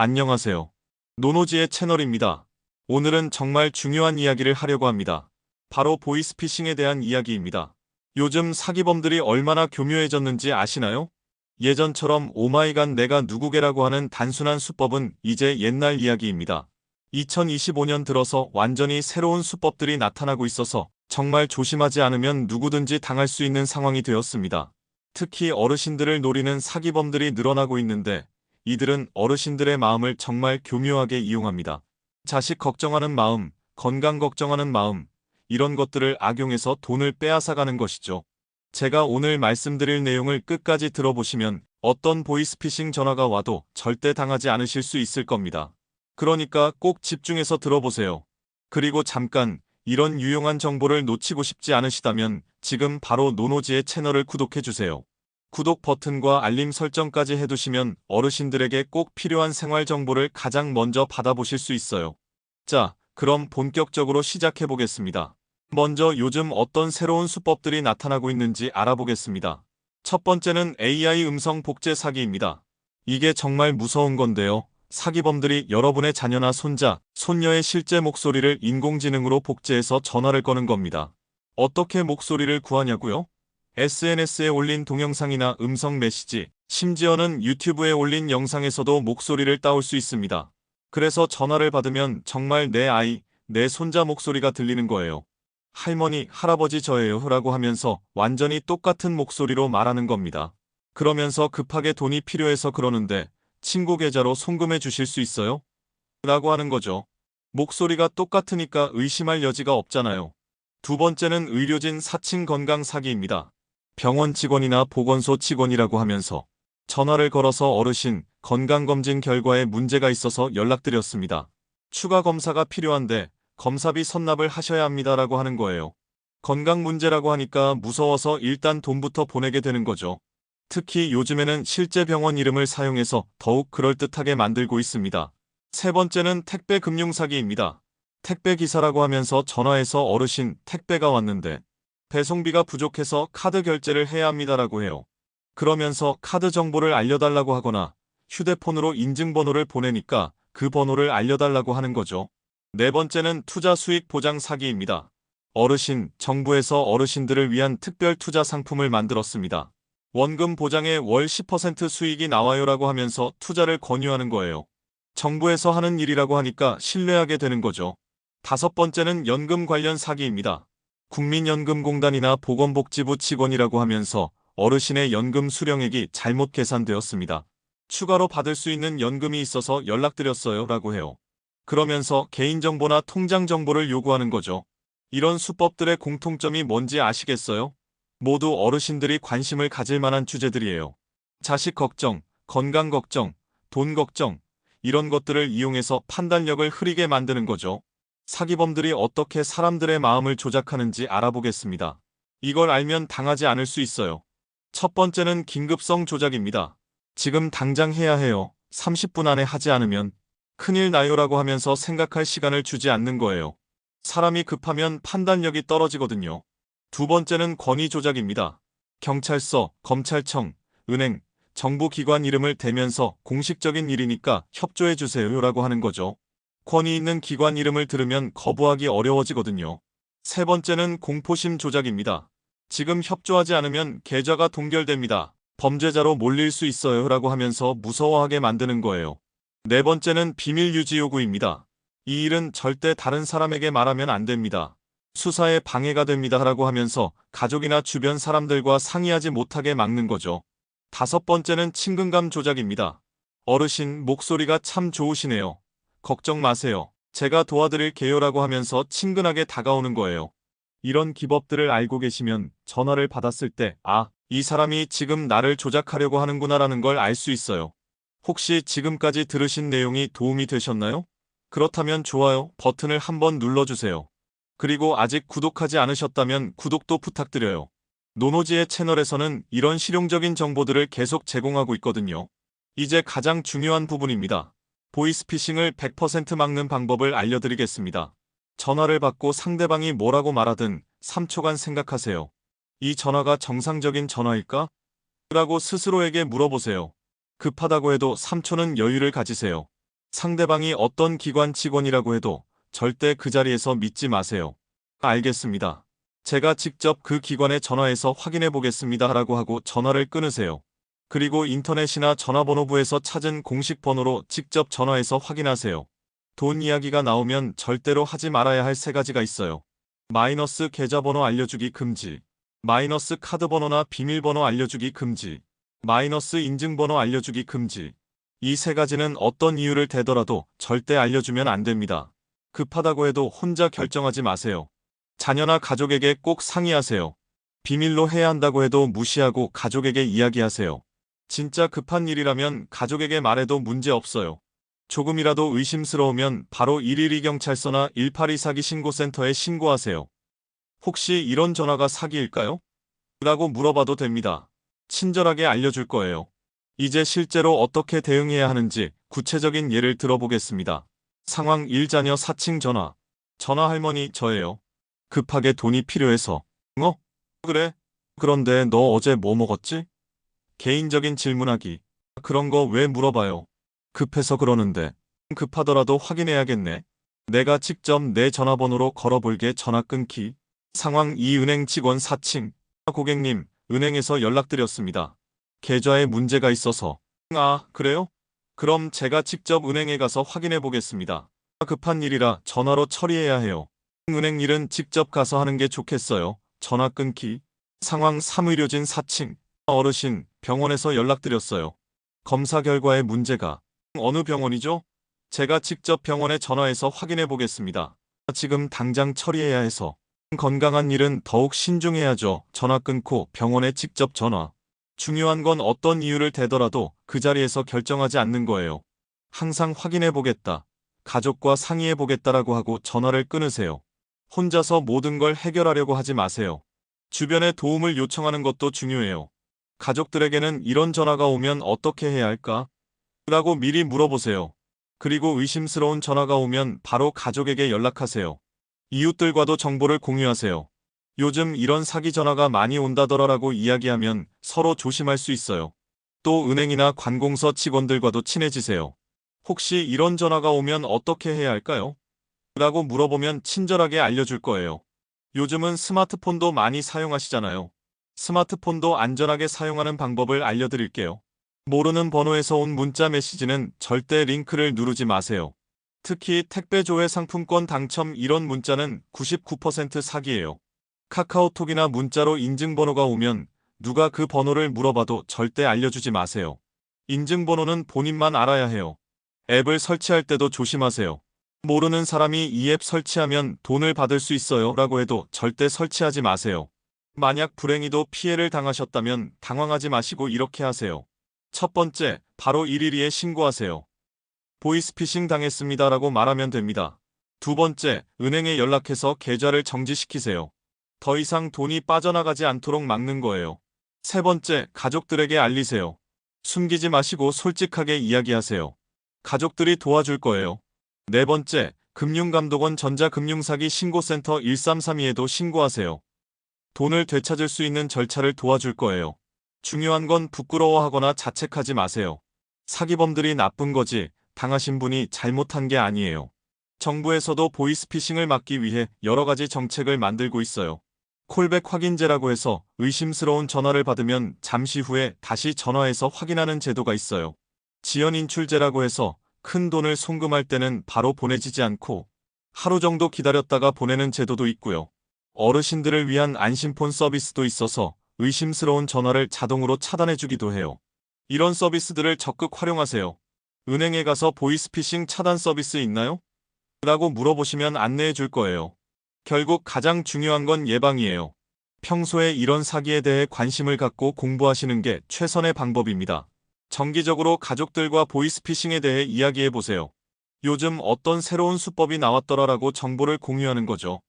안녕하세요. 노노지의 채널입니다. 오늘은 정말 중요한 이야기를 하려고 합니다. 바로 보이스피싱에 대한 이야기입니다. 요즘 사기범들이 얼마나 교묘해졌는지 아시나요? 예전처럼 오마이갓 내가 누구게라고 하는 단순한 수법은 이제 옛날 이야기입니다. 2025년 들어서 완전히 새로운 수법들이 나타나고 있어서 정말 조심하지 않으면 누구든지 당할 수 있는 상황이 되었습니다. 특히 어르신들을 노리는 사기범들이 늘어나고 있는데 이들은 어르신들의 마음을 정말 교묘하게 이용합니다. 자식 걱정하는 마음, 건강 걱정하는 마음, 이런 것들을 악용해서 돈을 빼앗아가는 것이죠. 제가 오늘 말씀드릴 내용을 끝까지 들어보시면 어떤 보이스피싱 전화가 와도 절대 당하지 않으실 수 있을 겁니다. 그러니까 꼭 집중해서 들어보세요. 그리고 잠깐 이런 유용한 정보를 놓치고 싶지 않으시다면 지금 바로 노노지의 채널을 구독해주세요. 구독 버튼과 알림 설정까지 해두시면 어르신들에게 꼭 필요한 생활 정보를 가장 먼저 받아보실 수 있어요. 자, 그럼 본격적으로 시작해보겠습니다. 먼저 요즘 어떤 새로운 수법들이 나타나고 있는지 알아보겠습니다. 첫 번째는 AI 음성 복제 사기입니다. 이게 정말 무서운 건데요. 사기범들이 여러분의 자녀나 손자, 손녀의 실제 목소리를 인공지능으로 복제해서 전화를 거는 겁니다. 어떻게 목소리를 구하냐고요? SNS에 올린 동영상이나 음성 메시지, 심지어는 유튜브에 올린 영상에서도 목소리를 따올 수 있습니다. 그래서 전화를 받으면 정말 내 아이, 내 손자 목소리가 들리는 거예요. 할머니, 할아버지 저예요 라고 하면서 완전히 똑같은 목소리로 말하는 겁니다. 그러면서 급하게 돈이 필요해서 그러는데 친구 계좌로 송금해 주실 수 있어요? 라고 하는 거죠. 목소리가 똑같으니까 의심할 여지가 없잖아요. 두 번째는 의료진 사칭 건강 사기입니다. 병원 직원이나 보건소 직원이라고 하면서 전화를 걸어서 어르신 건강검진 결과에 문제가 있어서 연락드렸습니다. 추가 검사가 필요한데 검사비 선납을 하셔야 합니다라고 하는 거예요. 건강 문제라고 하니까 무서워서 일단 돈부터 보내게 되는 거죠. 특히 요즘에는 실제 병원 이름을 사용해서 더욱 그럴듯하게 만들고 있습니다. 세 번째는 택배 금융 사기입니다. 택배 기사라고 하면서 전화해서 어르신 택배가 왔는데 배송비가 부족해서 카드 결제를 해야 합니다라고 해요. 그러면서 카드 정보를 알려달라고 하거나 휴대폰으로 인증번호를 보내니까 그 번호를 알려달라고 하는 거죠. 네 번째는 투자 수익 보장 사기입니다. 어르신, 정부에서 어르신들을 위한 특별 투자 상품을 만들었습니다. 원금 보장에 월 10% 수익이 나와요라고 하면서 투자를 권유하는 거예요. 정부에서 하는 일이라고 하니까 신뢰하게 되는 거죠. 다섯 번째는 연금 관련 사기입니다. 국민연금공단이나 보건복지부 직원이라고 하면서 어르신의 연금 수령액이 잘못 계산되었습니다. 추가로 받을 수 있는 연금이 있어서 연락드렸어요 라고 해요. 그러면서 개인정보나 통장 정보를 요구하는 거죠. 이런 수법들의 공통점이 뭔지 아시겠어요? 모두 어르신들이 관심을 가질 만한 주제들이에요. 자식 걱정, 건강 걱정, 돈 걱정, 이런 것들을 이용해서 판단력을 흐리게 만드는 거죠. 사기범들이 어떻게 사람들의 마음을 조작하는지 알아보겠습니다. 이걸 알면 당하지 않을 수 있어요. 첫 번째는 긴급성 조작입니다. 지금 당장 해야 해요. 30분 안에 하지 않으면 큰일 나요라고 하면서 생각할 시간을 주지 않는 거예요. 사람이 급하면 판단력이 떨어지거든요. 두 번째는 권위 조작입니다. 경찰서, 검찰청, 은행, 정부기관 이름을 대면서 공식적인 일이니까 협조해 주세요라고 하는 거죠. 권위 있는 기관 이름을 들으면 거부하기 어려워지거든요. 세 번째는 공포심 조작입니다. 지금 협조하지 않으면 계좌가 동결됩니다. 범죄자로 몰릴 수 있어요 라고 하면서 무서워하게 만드는 거예요. 네 번째는 비밀 유지 요구입니다. 이 일은 절대 다른 사람에게 말하면 안 됩니다. 수사에 방해가 됩니다 라고 하면서 가족이나 주변 사람들과 상의하지 못하게 막는 거죠. 다섯 번째는 친근감 조작입니다. 어르신 목소리가 참 좋으시네요. 걱정 마세요. 제가 도와드릴게요 라고 하면서 친근하게 다가오는 거예요. 이런 기법들을 알고 계시면 전화를 받았을 때, 아, 이 사람이 지금 나를 조작하려고 하는구나라는 걸 알 수 있어요. 혹시 지금까지 들으신 내용이 도움이 되셨나요? 그렇다면 좋아요 버튼을 한번 눌러주세요. 그리고 아직 구독하지 않으셨다면 구독도 부탁드려요. 노노지의 채널에서는 이런 실용적인 정보들을 계속 제공하고 있거든요. 이제 가장 중요한 부분입니다. 보이스피싱을 100% 막는 방법을 알려드리겠습니다. 전화를 받고 상대방이 뭐라고 말하든 3초간 생각하세요. 이 전화가 정상적인 전화일까? 라고 스스로에게 물어보세요. 급하다고 해도 3초는 여유를 가지세요. 상대방이 어떤 기관 직원이라고 해도 절대 그 자리에서 믿지 마세요. 알겠습니다. 제가 직접 그 기관에 전화해서 확인해 보겠습니다. 라고 하고 전화를 끊으세요. 그리고 인터넷이나 전화번호부에서 찾은 공식 번호로 직접 전화해서 확인하세요. 돈 이야기가 나오면 절대로 하지 말아야 할 세 가지가 있어요. 마이너스 계좌번호 알려주기 금지. 마이너스 카드번호나 비밀번호 알려주기 금지. 마이너스 인증번호 알려주기 금지. 이 세 가지는 어떤 이유를 대더라도 절대 알려주면 안 됩니다. 급하다고 해도 혼자 결정하지 마세요. 자녀나 가족에게 꼭 상의하세요. 비밀로 해야 한다고 해도 무시하고 가족에게 이야기하세요. 진짜 급한 일이라면 가족에게 말해도 문제 없어요. 조금이라도 의심스러우면 바로 112 경찰서나 182 사기 신고센터에 신고하세요. 혹시 이런 전화가 사기일까요? 라고 물어봐도 됩니다. 친절하게 알려줄 거예요. 이제 실제로 어떻게 대응해야 하는지 구체적인 예를 들어보겠습니다. 상황 1자녀 4층 전화. 전화 할머니 저예요. 급하게 돈이 필요해서. 어? 그래? 그런데 너 어제 뭐 먹었지? 개인적인 질문하기. 그런 거 왜 물어봐요? 급해서 그러는데. 급하더라도 확인해야겠네. 내가 직접 내 전화번호로 걸어볼게 전화 끊기. 상황 2 은행 직원 4층. 고객님, 은행에서 연락드렸습니다. 계좌에 문제가 있어서. 아, 그래요? 그럼 제가 직접 은행에 가서 확인해 보겠습니다. 급한 일이라 전화로 처리해야 해요. 은행 일은 직접 가서 하는 게 좋겠어요. 전화 끊기. 상황 3의료진 4층. 어르신, 병원에서 연락드렸어요. 검사 결과에 문제가. 어느 병원이죠? 제가 직접 병원에 전화해서 확인해 보겠습니다. 지금 당장 처리해야 해서. 건강한 일은 더욱 신중해야죠. 전화 끊고 병원에 직접 전화. 중요한 건 어떤 이유를 대더라도 그 자리에서 결정하지 않는 거예요. 항상 확인해 보겠다. 가족과 상의해 보겠다라고 하고 전화를 끊으세요. 혼자서 모든 걸 해결하려고 하지 마세요. 주변에 도움을 요청하는 것도 중요해요. 가족들에게는 이런 전화가 오면 어떻게 해야 할까? 라고 미리 물어보세요. 그리고 의심스러운 전화가 오면 바로 가족에게 연락하세요. 이웃들과도 정보를 공유하세요. 요즘 이런 사기 전화가 많이 온다더라라고 이야기하면 서로 조심할 수 있어요. 또 은행이나 관공서 직원들과도 친해지세요. 혹시 이런 전화가 오면 어떻게 해야 할까요? 라고 물어보면 친절하게 알려줄 거예요. 요즘은 스마트폰도 많이 사용하시잖아요. 스마트폰도 안전하게 사용하는 방법을 알려드릴게요. 모르는 번호에서 온 문자 메시지는 절대 링크를 누르지 마세요. 특히 택배 조회 상품권 당첨 이런 문자는 99% 사기예요. 카카오톡이나 문자로 인증번호가 오면 누가 그 번호를 물어봐도 절대 알려주지 마세요. 인증번호는 본인만 알아야 해요. 앱을 설치할 때도 조심하세요. 모르는 사람이 이 앱 설치하면 돈을 받을 수 있어요 라고 해도 절대 설치하지 마세요. 만약 불행히도 피해를 당하셨다면 당황하지 마시고 이렇게 하세요. 첫 번째, 바로 112에 신고하세요. 보이스피싱 당했습니다 라고 말하면 됩니다. 두 번째, 은행에 연락해서 계좌를 정지시키세요. 더 이상 돈이 빠져나가지 않도록 막는 거예요. 세 번째, 가족들에게 알리세요. 숨기지 마시고 솔직하게 이야기하세요. 가족들이 도와줄 거예요. 네 번째, 금융감독원 전자금융사기 신고센터 1332에도 신고하세요. 돈을 되찾을 수 있는 절차를 도와줄 거예요. 중요한 건 부끄러워하거나 자책하지 마세요. 사기범들이 나쁜 거지 당하신 분이 잘못한 게 아니에요. 정부에서도 보이스피싱을 막기 위해 여러 가지 정책을 만들고 있어요. 콜백 확인제라고 해서 의심스러운 전화를 받으면 잠시 후에 다시 전화해서 확인하는 제도가 있어요. 지연 인출제라고 해서 큰 돈을 송금할 때는 바로 보내지지 않고 하루 정도 기다렸다가 보내는 제도도 있고요. 어르신들을 위한 안심폰 서비스도 있어서 의심스러운 전화를 자동으로 차단해주기도 해요. 이런 서비스들을 적극 활용하세요. 은행에 가서 보이스피싱 차단 서비스 있나요? 라고 물어보시면 안내해 줄 거예요. 결국 가장 중요한 건 예방이에요. 평소에 이런 사기에 대해 관심을 갖고 공부하시는 게 최선의 방법입니다. 정기적으로 가족들과 보이스피싱에 대해 이야기해 보세요. 요즘 어떤 새로운 수법이 나왔더라라고 정보를 공유하는 거죠.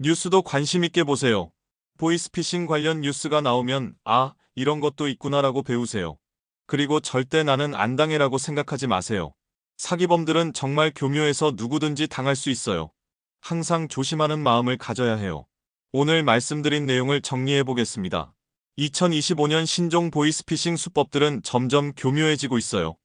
뉴스도 관심 있게 보세요. 보이스피싱 관련 뉴스가 나오면 아, 이런 것도 있구나라고 배우세요. 그리고 절대 나는 안 당해라고 생각하지 마세요. 사기범들은 정말 교묘해서 누구든지 당할 수 있어요. 항상 조심하는 마음을 가져야 해요. 오늘 말씀드린 내용을 정리해 보겠습니다. 2025년 신종 보이스피싱 수법들은 점점 교묘해지고 있어요.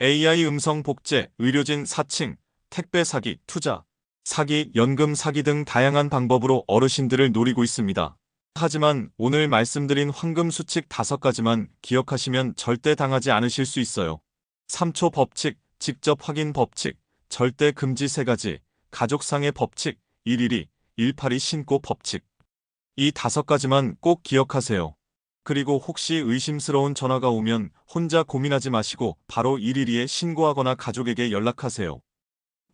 AI 음성 복제, 의료진 사칭, 택배 사기, 투자, 사기, 연금 사기 등 다양한 방법으로 어르신들을 노리고 있습니다. 하지만 오늘 말씀드린 황금 수칙 다섯 가지만 기억하시면 절대 당하지 않으실 수 있어요. 3초 법칙, 직접 확인 법칙, 절대 금지 세 가지, 가족상의 법칙, 112, 182 신고 법칙. 이 다섯 가지만 꼭 기억하세요. 그리고 혹시 의심스러운 전화가 오면 혼자 고민하지 마시고 바로 112에 신고하거나 가족에게 연락하세요.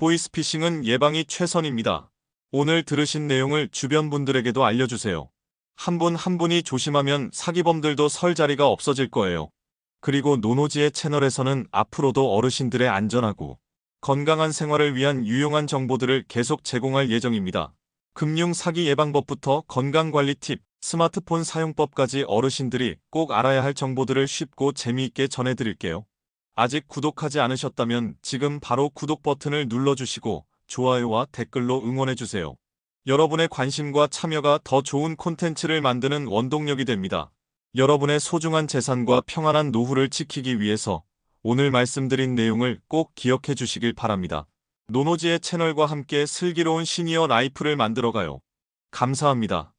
보이스피싱은 예방이 최선입니다. 오늘 들으신 내용을 주변 분들에게도 알려주세요. 한분한 분이 조심하면 사기범들도 설 자리가 없어질 거예요. 그리고 노노지의 채널에서는 앞으로도 어르신들의 안전하고 건강한 생활을 위한 유용한 정보들을 계속 제공할 예정입니다. 금융 사기 예방법부터 건강관리 팁, 스마트폰 사용법까지 어르신들이 꼭 알아야 할 정보들을 쉽고 재미있게 전해드릴게요. 아직 구독하지 않으셨다면 지금 바로 구독 버튼을 눌러주시고 좋아요와 댓글로 응원해주세요. 여러분의 관심과 참여가 더 좋은 콘텐츠를 만드는 원동력이 됩니다. 여러분의 소중한 재산과 평안한 노후를 지키기 위해서 오늘 말씀드린 내용을 꼭 기억해 주시길 바랍니다. 노노지의 채널과 함께 슬기로운 시니어 라이프를 만들어가요. 감사합니다.